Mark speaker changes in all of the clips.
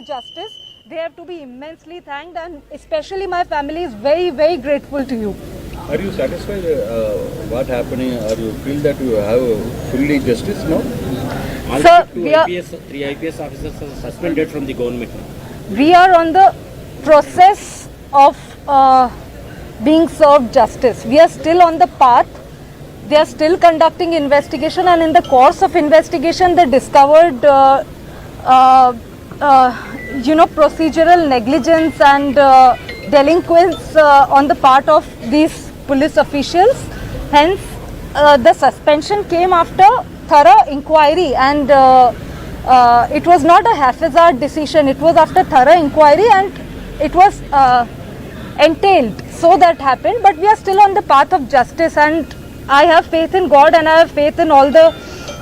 Speaker 1: justice. They have to be immensely thanked, and especially my family is very, very grateful to you.
Speaker 2: Are you satisfied uh, what happening Are you feel that you have fully justice now?
Speaker 3: Also,
Speaker 1: Sir,
Speaker 3: two
Speaker 1: we are-
Speaker 3: IPS, three IPS officers are suspended from the government.
Speaker 1: We are on the process of uh, being served justice. We are still on the path. They are still conducting investigation, and in the course of investigation, they discovered, uh, uh, you know, procedural negligence and uh, delinquents uh, on the part of these police officials. Hence, uh, the suspension came after thorough inquiry, and uh, uh, it was not a haphazard decision. It was after thorough inquiry, and it was uh, entailed. So that happened, but we are still on the path of justice, and I have faith in God, and I have faith in all the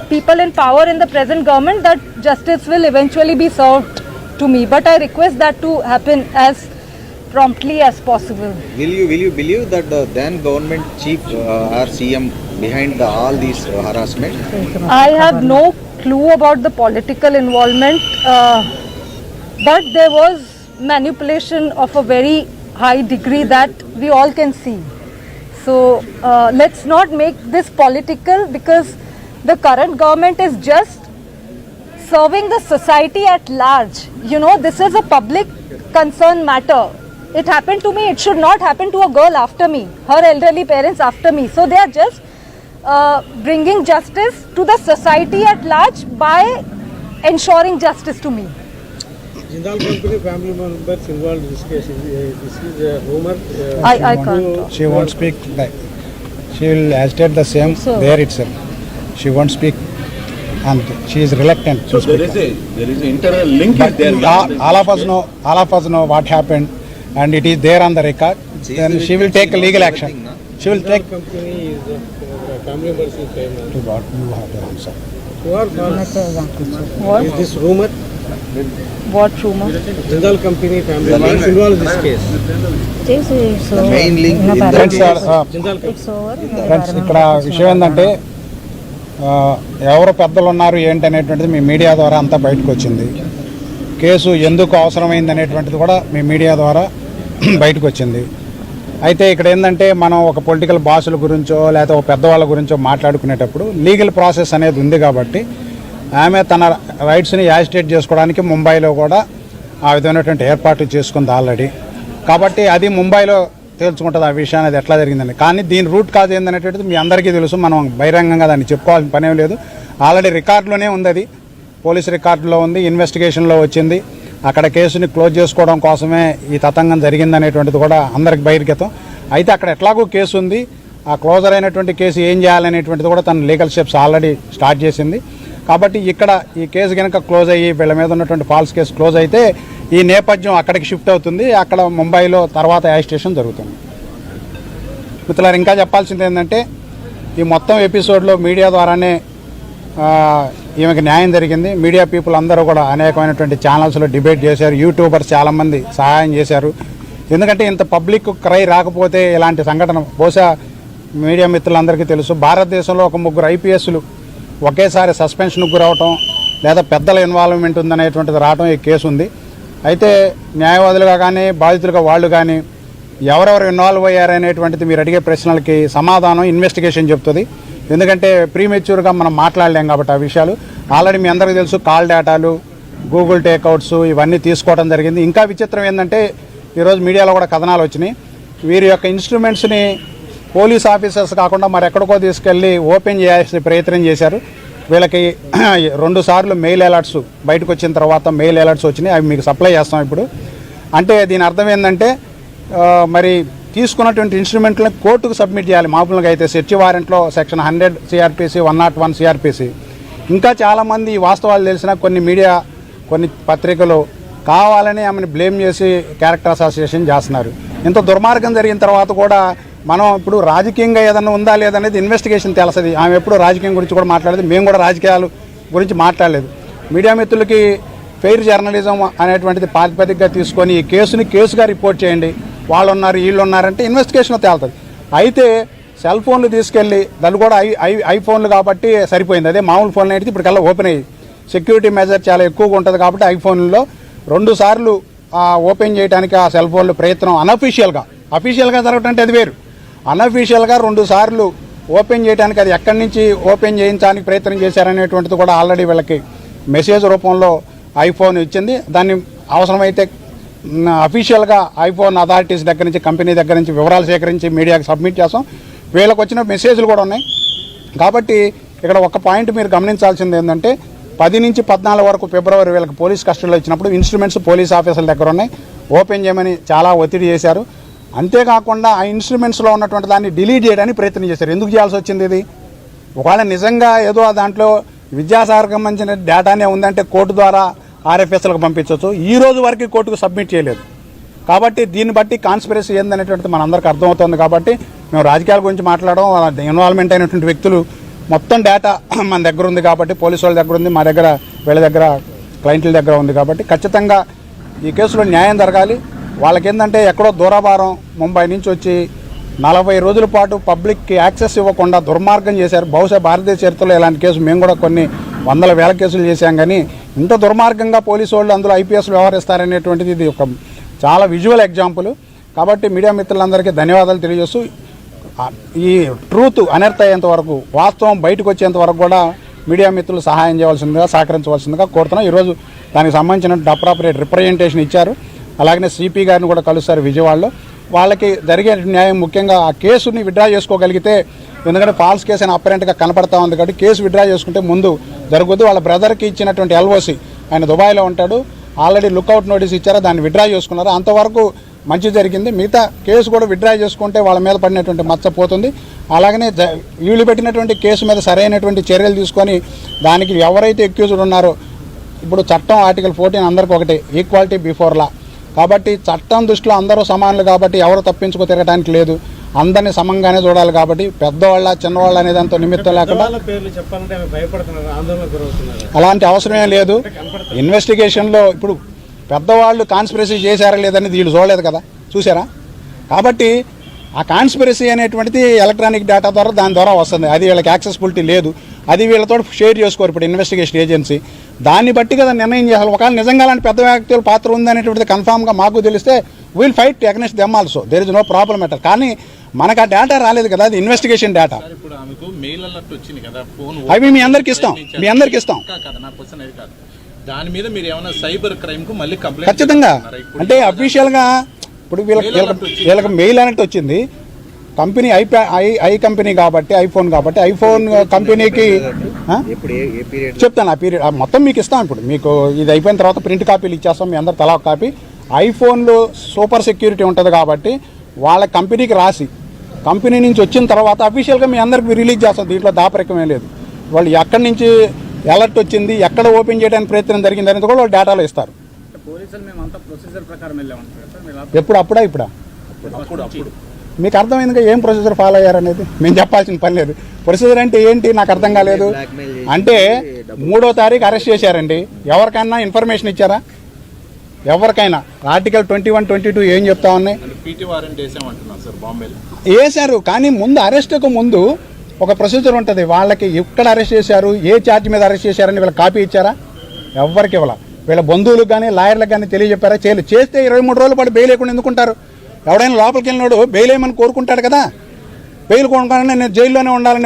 Speaker 1: people in power in the present government that justice will eventually be served to me. But I request that to happen as promptly as possible.
Speaker 4: Will you will you believe that the then government chief uh, or CM behind the, all these uh, harassment?
Speaker 1: I have no clue about the political involvement, uh, but there was manipulation of a very high degree that we all can see. So uh, let's not make this political because the current government is just serving the society at large. You know, this is a public concern matter. It happened to me, it should not happen to a girl after me, her elderly parents after me. So they are just uh, bringing justice to the society at large by ensuring justice to me.
Speaker 5: Jindal Company family members involved in this case. Uh, This is a rumor. uh,
Speaker 1: I, I can't.
Speaker 6: She won't speak like, she will hesitate the same
Speaker 1: So-
Speaker 6: there itself. She won't speak and she is reluctant
Speaker 2: So
Speaker 6: to
Speaker 2: there
Speaker 6: speak.
Speaker 2: is a there is an internal link
Speaker 6: But
Speaker 2: is there.
Speaker 6: all, all of us know, all of us know what happened and it is there on the record.
Speaker 4: She
Speaker 6: Then
Speaker 4: is
Speaker 6: she will take legal action.
Speaker 4: no?
Speaker 6: She will take
Speaker 5: Company is a uh, family is famous.
Speaker 6: to what you have to answer.
Speaker 5: Who are false?
Speaker 1: What?
Speaker 5: Is this rumor?
Speaker 1: What rumor?
Speaker 5: Jindal Company family members involved in this case.
Speaker 4: The main link in that
Speaker 6: Friends,
Speaker 4: is
Speaker 6: uh,
Speaker 5: Jindal
Speaker 6: friends ఇక్కడ విషయం ఏంటంటే ఎవరు పెద్దలు ఉన్నారు ఏంటి అనేటువంటిది మీ media ద్వారా అంతా బయటకు వచ్చింది. కేసు ఎందుకు అవసరమైంది అనేటువంటిది కూడా మీ మీడియా ద్వారా బయటకు వచ్చింది. అయితే ఇక్కడ ఏంటంటే మనం ఒక పొలిటికల్ బాసుల గురించో లేకపోతే ఒక పెద్దవాళ్ళ గురించో మాట్లాడుకునేటప్పుడు లీగల్ ప్రాసెస్ అనేది ఉంది కాబట్టి ఆమె తన రైట్స్ని యాజిటేట్ చేసుకోవడానికి ముంబైలో కూడా ఆ విధమైనటువంటి ఏర్పాట్లు చేసుకుంది ఆల్రెడీ. కాబట్టి అది ముంబైలో తేల్చుకుంటుంది ఆ విషయం అది ఎట్లా జరిగిందని. కానీ దీని రూట్ కాజ్ ఏందనేటది మీ అందరికీ తెలుసు. మనం బహిరంగంగా దాన్ని చెప్పుకోవాల్సిన పనేం లేదు. ఆల్రెడీ రికార్డులోనే ఉంది అది. పోలీస్ రికార్డులో ఉంది ఇన్వెస్టిగేషన్లో వచ్చింది. అక్కడ కేసుని క్లోజ్ చేసుకోవడం కోసమే ఈ తతంగం జరిగిందనేటువంటిది కూడా అందరికి బహిర్గతం. అయితే అక్కడ ఎట్లాగో కేసు ఉంది ఆ క్లోజర్ అయినటువంటి కేసు ఏం చేయాలనేటువంటిది కూడా తన లీగల్ స్టెప్స్ ఆల్రెడీ స్టార్ట్ చేసింది. కాబట్టి ఇక్కడ ఈ కేసు కనుక క్లోజ్ అయ్యి వీళ్ళ మీద ఉన్నటువంటి ఫాల్స్ కేసు క్లోజ్ అయితే ఈ నేపథ్యం అక్కడికి షిఫ్ట్ అవుతుంది. అక్కడ ముంబైలో తర్వాత యాజిస్టేషన్ జరుగుతుంది. మిత్రులారు ఇంకా చెప్పాల్సింది ఏంటంటే ఈ మొత్తం ఎపిసోడ్లో మీడియా ద్వారానే ఈమెకి న్యాయం జరిగింది. మీడియా పీపుల్ అందరూ కూడా అనేకమైనటువంటి ఛానల్స్లో డిబేట్ చేశారు. యూట్యూబర్స్ చాలామంది సహాయం చేశారు. ఎందుకంటే ఇంత పబ్లిక్ క్రై రాకపోతే ఇలాంటి సంఘటన బహుశా మీడియా మిత్రులందరికీ తెలుసు. భారతదేశంలో ఒక ముగ్గురు ఐపీఎస్లు ఒకేసారి సస్పెన్షన్కు గురవటం లేదా పెద్దల ఇన్వాల్వ్మెంట్ ఉందనేటువంటిది రావటం ఈ కేసు ఉంది అయితే న్యాయవాదులుగా కానీ బాధితులుగా వాళ్ళు కానీ ఎవరెవరు ఇన్వాల్వ్ అయ్యారనేటువంటిది మీరు అడిగే ప్రశ్నలకి సమాధానం ఇన్వెస్టిగేషన్ చెప్తుంది. ఎందుకంటే ప్రీమెచ్యూర్గా మనం మాట్లాడలేం కాబట్టి ఆ విషయాలు. ఆల్రెడీ మీ అందరికీ తెలుసు కాల్ డేటాలు గూగుల్ టేక్అవుట్స్ ఇవన్నీ తీసుకోవడం జరిగింది. ఇంకా విచిత్రం ఏంటంటే ఈరోజు మీడియాలో కూడా కథనాలు వచ్చినాయి. వీరి యొక్క ఇన్స్ట్రుమెంట్స్ని పోలీస్ ఆఫీసర్స్ కాకుండా మరి ఎక్కడికో తీసుకెళ్ళి ఓపెన్ చేయాల్సిన ప్రయత్నం చేశారు. వీళ్ళకి రెండు సార్లు మెయిల్ అలర్ట్స్ బయటకు వచ్చిన తర్వాత మెయిల్ అలర్ట్స్ వచ్చినాయి. అవి మీకు సప్లై చేస్తాం ఇప్పుడు. అంటే దీని అర్థం ఏంటంటే మరి తీసుకున్నటువంటి ఇన్స్ట్రుమెంట్లను కోర్టుకు సబ్మిట్ చేయాలి. మామూలుగా అయితే search వారెంట్లో section hundred CRPC one not one CRPC ఇంకా చాలామంది ఈ వాస్తవాలు తెలిసిన కొన్ని మీడియా కొన్ని పత్రికలు కావాలని ఆమెను బ్లేమ్ చేసి క్యారెక్టర్ అసోసియేషన్ చేస్తున్నారు. ఇంత దుర్మార్గం జరిగిన తర్వాత కూడా మనం ఇప్పుడు రాజకీయంగా ఏదన్నా ఉందా లేదనేది ఇన్వెస్టిగేషన్ తెలుస్తుంది ఆమె ఎప్పుడు రాజకీయం గురించి కూడా మాట్లాడలేదు. మేము కూడా రాజకీయాలు గురించి మాట్లాడలేదు. మీడియా మిత్రులకి ఫెయిర్ జర్నలిజం అనేటువంటిది ప్రాతిపదికగా తీసుకొని ఈ కేసుని కేసుగా రిపోర్ట్ చేయండి. వాళ్ళు ఉన్నారు వీళ్ళు ఉన్నారంటే ఇన్వెస్టిగేషన్ తేలుతుంది. అయితే సెల్ ఫోన్లు తీసుకెళ్ళి దాన్ని కూడా ఐ ఐ ఐఫోన్లు కాబట్టి సరిపోయింది. అదే మామూలు ఫోన్లు అయితే ఇప్పటికల్లా ఓపెన్ అయ్యి సెక్యూరిటీ మెజర్ చాలా ఎక్కువగా ఉంటుంది కాబట్టి ఐఫోన్లో రెండు సార్లు ఓపెన్ చేయడానికి ఆ సెల్ ఫోన్లు ప్రయత్నం అన్అఫీషియల్గా అఫీషియల్గా జరగటం అంటే అది వేరు. అన్అఫీషియల్గా రెండు సార్లు ఓపెన్ చేయడానికి అది ఎక్కడి నుంచి ఓపెన్ చేయించడానికి ప్రయత్నం చేశారనేటువంటిది కూడా ఆల్రెడీ వీళ్ళకి మెసేజ్ రూపంలో ఐఫోన్ ఇచ్చింది. దాన్ని అవసరమైతే అఫీషియల్గా ఐఫోన్ అథారిటీస్ దగ్గర నుంచి కంపెనీ దగ్గర నుంచి వివరాలు సేకరించి మీడియాకి సబ్మిట్ చేస్తాం. వీళ్ళకి వచ్చిన మెసేజ్లు కూడా ఉన్నాయి. కాబట్టి ఇక్కడ ఒక పాయింట్ మీరు గమనించాల్సింది ఏంటంటే పది నుంచి పద్నాలుగు వరకు ఫిబ్రవరి వీళ్ళకి పోలీస్ కస్టడీలో ఇచ్చినప్పుడు ఇన్స్ట్రుమెంట్స్ పోలీస్ ఆఫీసర్ల దగ్గర ఉన్నాయి. ఓపెన్ చేయమని చాలా ఒత్తిడి చేశారు. అంతేకాకుండా ఆ ఇన్స్ట్రుమెంట్స్లో ఉన్నటువంటి దాన్ని డిలీట్ చేయడానికి ప్రయత్నం చేశారు. ఎందుకు చేయాల్సి వచ్చింది ఇది? ఒకవేళ నిజంగా ఏదో ఆ దాంట్లో విద్యాసాగర్కి సంబంధించిన డేటానే ఉందంటే కోర్టు ద్వారా ఆర్ఎఫ్ఎస్లకు పంపించవచ్చు. ఈ రోజు వరకు కోర్టుకు సబ్మిట్ చేయలేదు. కాబట్టి దీన్ని బట్టి కాన్స్పిరసీ ఏందనేటువంటిది మనందరికీ అర్థమవుతుంది కాబట్టి మేము రాజకీయాల గురించి మాట్లాడడం ఇన్వాల్వ్మెంట్ అయినటువంటి వ్యక్తులు మొత్తం డేటా మన దగ్గర ఉంది కాబట్టి పోలీసు వాళ్ళ దగ్గర ఉంది మా దగ్గర వీళ్ళ దగ్గర క్లయింట్ల దగ్గర ఉంది కాబట్టి ఖచ్చితంగా ఈ కేసులో న్యాయం జరగాలి. వాళ్ళకేందంటే ఎక్కడో దూరభారం ముంబై నుంచి వచ్చి నలభై రోజుల పాటు పబ్లిక్కి యాక్సెస్ ఇవ్వకుండా దుర్మార్గం చేశారు. బహుశా భారతదేశ చరిత్రలో ఇలాంటి కేసు మేము కూడా కొన్ని వందల వేల కేసులు చేశాం కానీ ఇంత దుర్మార్గంగా పోలీసు వాళ్ళు అందులో ఐపీఎస్ వ్యవహరిస్తారనేటువంటిది ఇది ఒక చాలా విజువల్ ఎగ్జాంపుల్ కాబట్టి మీడియా మిత్రులందరికీ ధన్యవాదాలు తెలియజేస్తూ ఈ ట్రూత్ అనర్థ అయ్యేంత వరకు వాస్తవం బయటకు వచ్చేంత వరకు కూడా మీడియా మిత్రులు సహాయం చేయవలసిందిగా సహకరించవలసిందిగా కోరుతున్నాం. ఈరోజు దానికి సంబంధించిన అప్రాపరేట్ రిప్రజెంటేషన్ ఇచ్చారు. అలాగనే సిపి గారిని కూడా కలుస్తారు విజయవాడలో. వాళ్ళకి జరిగే న్యాయం ముఖ్యంగా ఆ కేసుని విడ్రా చేసుకోగలిగితే ఎందుకంటే ఫాల్స్ కేసు అని అపరెంట్గా కనపడతా ఉంది కాబట్టి కేసు విడ్రా చేసుకుంటే ముందు జరుగుద్ది. వాళ్ళ బ్రదర్కి ఇచ్చినటువంటి ఎల్ఓసి ఆయన దుబాయ్లో ఉంటాడు. ఆల్రెడీ లుక్అవుట్ నోటీస్ ఇచ్చారా దాన్ని విడ్రా చేసుకున్నారు. అంతవరకు మంచి జరిగింది. మిగతా కేసు కూడా విడ్రా చేసుకుంటే వాళ్ళ మీద పడినటువంటి మచ్చ పోతుంది. అలాగనే వీళ్ళు పెట్టినటువంటి కేసు మీద సరైనటువంటి చర్యలు తీసుకొని దానికి ఎవరైతే ఎక్యూజ్డ్ ఉన్నారో ఇప్పుడు చట్టం ఆర్టికల్ ఫోర్టీన్ అందరికి ఒకటి ఈక్వాలిటీ బిఫోర్ లా కాబట్టి చట్టం దృష్టిలో అందరూ సమానులు కాబట్టి ఎవరు తప్పించుకు తిరగడానికి లేదు. అందరినీ సమంగానే చూడాలి కాబట్టి పెద్దవాళ్ళ చిన్నవాళ్ళ అనే దాంతో నిమిత్తం లేకుండా అలాంటి అవసరమే లేదు. ఇన్వెస్టిగేషన్లో ఇప్పుడు పెద్దవాళ్ళు కాన్స్పిరసీ చేశారా లేదని వీళ్ళు చూడలేదు కదా? చూసారా కాబట్టి ఆ కాన్స్పిరసీ అనేటువంటిది ఎలక్ట్రానిక్ డేటా ద్వారా దాని ద్వారా వస్తుంది. అది వీళ్ళకి యాక్సెసిబిలిటీ లేదు. అది వీళ్ళతో షేర్ చేసుకోరు ఇప్పుడు ఇన్వెస్టిగేషన్ ఏజెన్సీ. దాన్ని బట్టి కదా నిర్ణయం చేయాలి. ఒకవేళ నిజంగా అలాంటి పెద్ద వ్యక్తుల పాత్ర ఉందనేటువంటిది కన్ఫామ్గా మాకు తెలిస్తే will fight against them also there is no problem at కానీ మనకు ఆ డేటా రాలేదు కదా అది ఇన్వెస్టిగేషన్ డేటా అవి మీ అందరికి ఇస్తాం. మీ అందరికి ఇస్తాం.
Speaker 7: దాని మీద మీరు ఏమైనా సైబర్ క్రైమ్కు మళ్ళీ కంప్లైంట్
Speaker 6: ఖచ్చితంగా. అంటే అఫీషియల్గా ఇప్పుడు వీళ్ళకి వీళ్ళకి మెయిల్ అనేది వచ్చింది. కంపెనీ ఐపా ఐ ఐ కంపెనీ కాబట్టి ఐఫోన్ కాబట్టి ఐఫోన్ కంపెనీకి చెప్తాను ఆ పీరియడ్ మొత్తం మీకు ఇస్తాం ఇప్పుడు. మీకు ఇది అయిపోయిన తర్వాత ప్రింట్ కాపీలు ఇచ్చేస్తాం మీ అందరు తలా కాపీ. ఐఫోన్లో సూపర్ సెక్యూరిటీ ఉంటుంది కాబట్టి వాళ్ళ కంపెనీకి రాసి కంపెనీ నుంచి వచ్చిన తర్వాత అఫీషియల్గా మీ అందరికి రిలీజ్ చేస్తాం. దీంట్లో దాపరికమే లేదు. వాళ్ళు ఎక్కడి నుంచి అలర్ట్ వచ్చింది ఎక్కడ ఓపెన్ చేయడానికి ప్రయత్నం జరిగింది అనేది కూడా వాళ్ళు డేటాలో ఇస్తారు.
Speaker 3: పోలీసులు మేమంతా ప్రొసీజర్ ప్రకారం వెళ్ళామంటారు సార్. మీరు
Speaker 6: ఎప్పుడు అప్పుడా ఇప్పుడా?
Speaker 7: అప్పుడు అప్పుడు.
Speaker 6: మీకు అర్థమైందిగా ఏం ప్రొసీజర్ ఫాలో అయ్యారనేది? మేము చెప్పాల్సిన పని లేదు. ప్రొసీజర్ అంటే ఏంటి? నాకు అర్థం కాలేదు. అంటే మూడో తారీఖు అరెస్ట్ చేశారండి. ఎవరికైనా ఇన్ఫర్మేషన్ ఇచ్చారా? ఎవరికైనా? Article twenty one twenty two ఏం చెప్తా ఉన్నాయి?
Speaker 7: పీటీ వారెంట్ వేసామంటున్నాం సార్ బాంబేలో
Speaker 6: వేశారు. కానీ ముందు అరెస్ట్కు ముందు ఒక ప్రొసీజర్ ఉంటుంది. వాళ్ళకి ఎక్కడ అరెస్ట్ చేశారు? ఏ ఛార్జ్ మీద అరెస్ట్ చేశారని వీళ్ళకి కాపీ ఇచ్చారా? ఎవరికి ఇవ్వాల. వీళ్ళ బంధువులకు కానీ లాయర్లకు కానీ తెలియజెప్పారా? చేయలేదు చేస్తే ఇరవై మూడు రోజుల పాటు బెయిల్ లేకుండా ఎందుకుంటారు? ఎవడైనా లోపలికి వెళ్ళినాడు బెయిల్ వేయమని కోరుకుంటాడు కదా? బెయిల్ కొనుక్కోవాలని నేను జైల్లోనే ఉండాలని